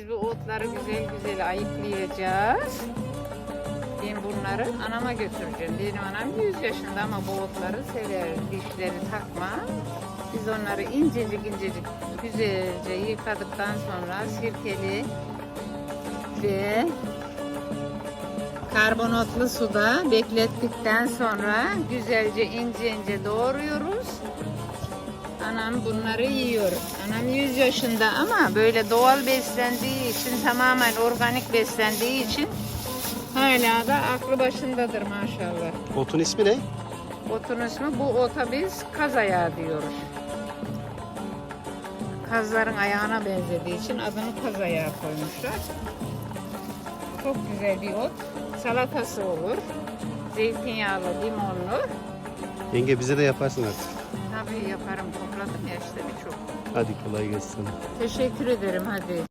Biz bu otları güzel güzel ayıklayacağız. Ben bunları anama götüreceğim. Benim anam 100 yaşında ama bu otları sever. Dişleri takma. Biz onları incecik incecik güzelce yıkadıktan sonra sirkeli ve karbonatlı suda beklettikten sonra güzelce ince ince doğruyoruz. Anam bunları yiyor. Anam 100 yaşında ama böyle doğal beslendiği için tamamen organik beslendiği için hala da aklı başındadır maşallah. Otun ismi ne? Otun ismi bu ota biz kaz ayağı diyoruz. Kazların ayağına benzediği için adını kaz ayağı koymuşlar. Çok güzel bir ot. Salatası olur. Zeytinyağlı, limonlu. Yenge bize de yaparsın artık. Tabii yaparım. Topladım ya işte birçok. Hadi kolay gelsin. Teşekkür ederim hadi.